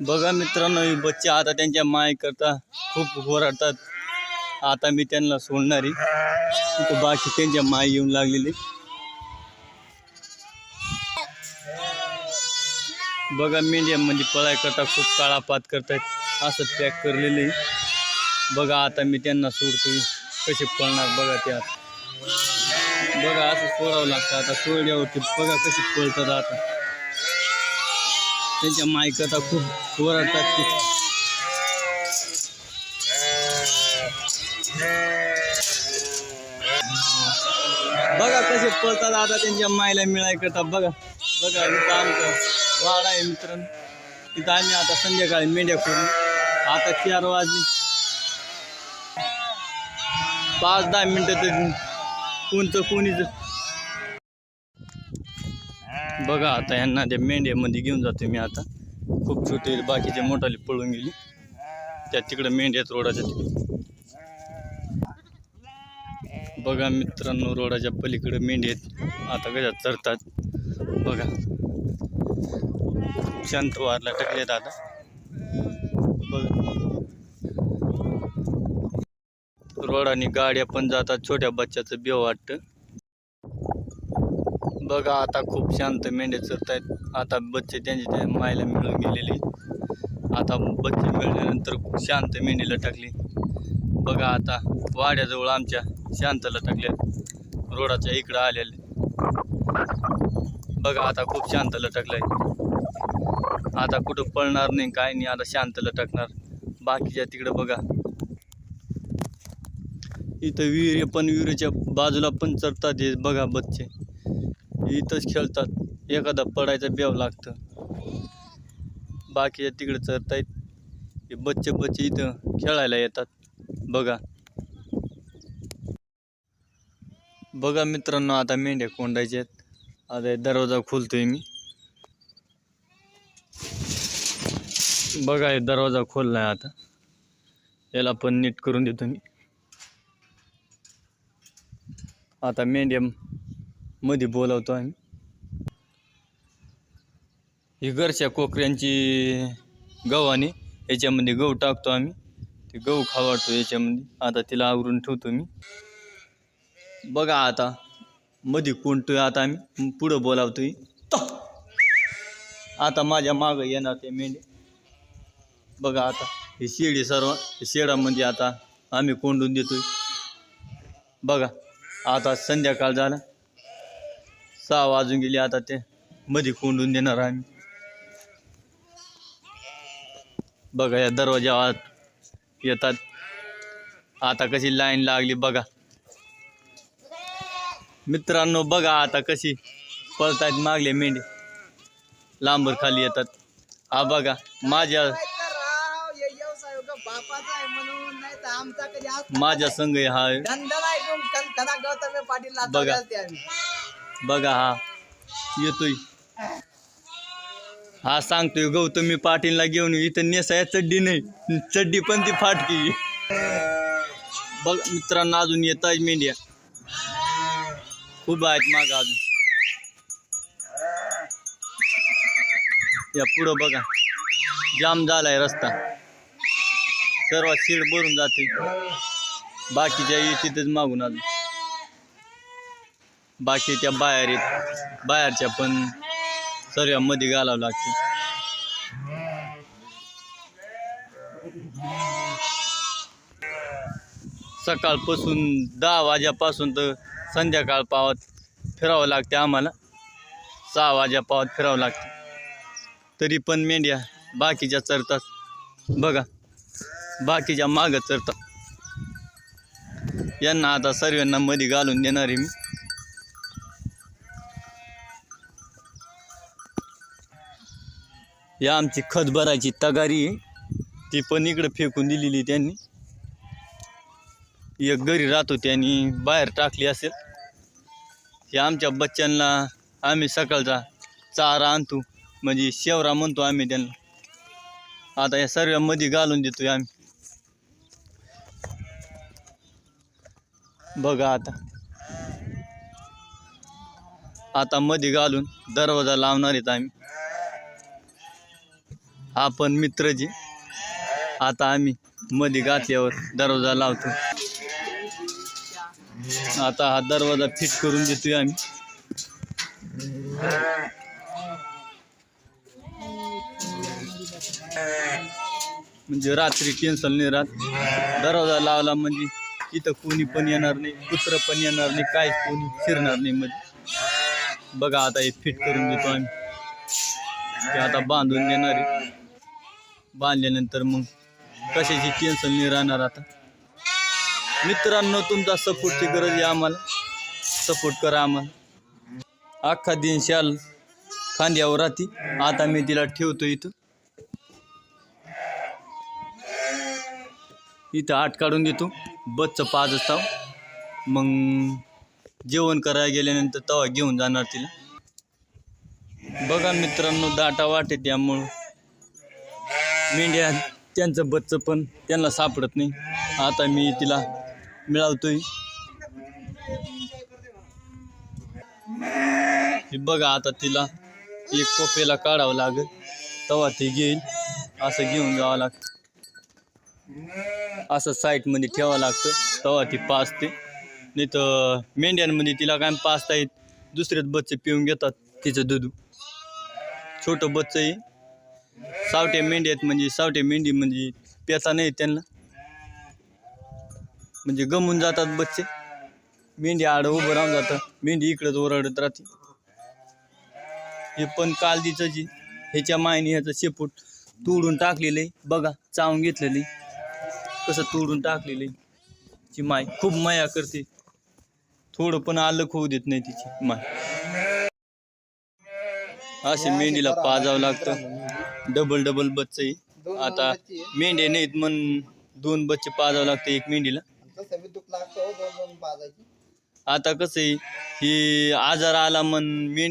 बघा मित्रांनो हे बच्चे आता त्यांच्या माय करता खूप ओरडतात आता मी त्यांना सोडणारी आहे. बाकी त्यांच्या माय येऊन लागलेली. बघा मीडियममध्ये पळाय करता खूप काळापात करतायत. असं पॅक करलेले बघा आता मी त्यांना सोडतोय. कसे पळणार बघा ते आता. बघा असं सोडावं लागतं आता. सोडल्यावरती बघा कसे पळतात आता. त्यांच्या मायकता खूप ओरडतात बघा कसे पळतात आता त्यांच्या मायला मिळाय करतात. बघा बघा इथं आमचं वाडा आहे मित्रांनो. इथं आम्ही आता संध्याकाळी मेंढ्या करून आता चार वाजली. पाच दहा मिनिटं तर कोणतं कोणीच बघा आता यांना त्या मेंढ्यामध्ये घेऊन जातो मी आता. खूप छोटे बाकीचे मोठाले पळून गेली. त्या तिकडं मेंढ्यात रोडाच्या तिकडे. बघा मित्रांनो रोडाच्या पलीकडे मेंढे आहेत. आता कशा चरतात. बघा. शांत वारला टाकलेत आता बघा. रोडाने गाड्या पण जातात छोट्या बच्च्याचं बेव वाटतं. बघा आता खूप शांत मेंढे चरत आहेत आता बच्चे त्यांची त्या मायला मिळून गेलेले. आता बच्चे मिळाल्यानंतर शांत मेंढीला टाकली. बघा आता वाड्याजवळ आमच्या शांतला टाकल्या रोडाच्या इकडं आलेले. बघा आता खूप शांतला टाकलाय. आता कुठं पळणार नाही काय नाही आता शांतला टाकणार. बाकीच्या तिकडं बघा. इथं विहिरी पण विहिरीच्या बाजूला पण चरतात हे बघा बच्चे. इथंच खेळतात. एखादा पडायचा बेव लागतं. बाकीच्या तिकडे चरतायत. हे बच्चे बच्चे इथं खेळायला येतात. बघा. बघा मित्रांनो आता मेंढ्या कोंडायच्या आहेत. आता दरवाजा खोलतोय मी. बघा हे दरवाजा खोललाय आता. याला पण नीट करून देतो मी. आता मेंढ्या मध्ये बोलावतो आम्ही. ही घरच्या कोकऱ्यांची गव्हाने याच्यामध्ये गहू टाकतो आम्ही. ते गहू खावाडतो याच्यामध्ये. आता तिला आवरून ठेवतो मी. बघा आता मध्ये कोणतोय आता आम्ही. पुढं बोलावतोय. आता माझ्या मागं येणार ते मेंढे. बघा आता ही शेळी सर्व शेडामध्ये आता आम्ही कोंडून देतोय. बघा आता संध्याकाळ झाला. सहा वाजून गेली आता ते. मध्ये कोंडून देणार आम्ही. बघा या दरवाजा आत येतात. आता कशी लाईन लागली बघा. मित्रांनो बघा आता कशी पळतायत मागले मेंढे. लांबर खाली येतात. हा बघा माझ्या माझ्या संघ हा बघा. बघा हा. येतोय. हा सांगतोय गौतमी पाटीलला घेऊन इथं नेसाय चड्डी नाही. चड्डी पण ती फाटकी. बघ मित्रांनो अजून येत आहे मेंढ्या खूप आहेत माग अजून. या पुढं बघा. जाम झालाय रस्ता. सर्वात शीड भरून जाते. बाकीच्या येतीतच मागून अजून. बाकीच्या बाहेर आहेत बाहेरच्या पण सर्वमध्ये घालावं लागते. सकाळपासून दहा वाजेपासून तर संध्याकाळ पावत फिरावं लागते आम्हाला. सहा वाजा पावत फिरावं लागते. तरी पण मेंढ्या बाकीच्या चरतात. बघा बाकीच्या मागं चरतात. यांना आता सर्वांना मध्ये घालून देणार आहे मी. या आमची खत भरायची तगारी ती पण इकडं फेकून दिलेली त्यांनी. एक घरी राहतो त्यांनी बाहेर टाकली असेल. हे आमच्या बच्चांना आम्ही सकाळचा चारा आणतो. म्हणजे शेवरा म्हणतो आम्ही त्यांना. आता या सर्वमध्ये घालून देतोय आम्ही. बघा आता. आता मध्ये घालून दरवाजा लावणार आहेत आम्ही. आपण मित्र जे. आता आम्ही मध्ये गाठल्यावर दरवाजा लावतो. आता हा दरवाजा फिट करून देतोय आम्ही. म्हणजे रात्री टेन्शन नाही राहत. दरवाजा लावला म्हणजे इथं कोणी पण येणार नाही कुत्र पण येणार नाही काय कोणी फिरणार नाही मध्ये बघा आता हे फिट करून देतो आम्ही. ते आता बांधून देणार आहे. बांधल्यानंतर मग कशाची टेन्शन नाही राहणार आता. मित्रांनो तुमचा सपोर्टची गरज आहे आम्हाला. सपोर्ट करा आम्हाला. अख्खा दिन शाल खांद्यावर राहते. आता मी तिला ठेवतो इथं. इथं आठ काढून देतो. बसचं पाच असता मग जेवण करायला गेल्यानंतर तवा घेऊन जाणार तिला. बघा मित्रांनो दाटा वाटे त्यामुळं मेंढ्या त्यांचं बच्चं पण त्यांना सापडत नाही. आता मी तिला मिळवतोय. हे बघा आता तिला एक कोपेला काढावं लागेल. तेव्हा ते घेईल. असं घेऊन जावं लागतं. असं साईटमध्ये ठेवावं लागतं. तेव्हा ती पाचते नाही तर मेंढ्यांमध्ये तिला काय पाचता येत दुसरेच बच्चे पिऊन घेतात तिचं दूध. छोटं बच्चं आहे सावटे मेंढी आहेत म्हणजे सावटे मेंढी म्हणजे पेता नाही त्यांना. म्हणजे गमून जातात बच्चे. मेंढी आड उभं राहून जातं. मेंढी इकडंच ओरडत राहते. हे पण कालदीचं जी ह्याच्या मायने ह्याचं शेपूट तोडून टाकलेलं आहे बघा चावून घेतलेली कसं तोडून टाकलेलं आहे ची माय खूप माया करते. थोडं पण आलं होऊ देत नाही तिची माय. असे मेंढीला पाजावं लागतं. डबल डबल बच्चे आहे. दोन आता बच्चे आहे. मेंढे नाहीत मग दोन बच्चे पाजावं लागतं एक मेंढीला तसं बी दुःख लागतं दोन दोन पाजायची आता कसं आहे ही आजार आला मन मेंढ्या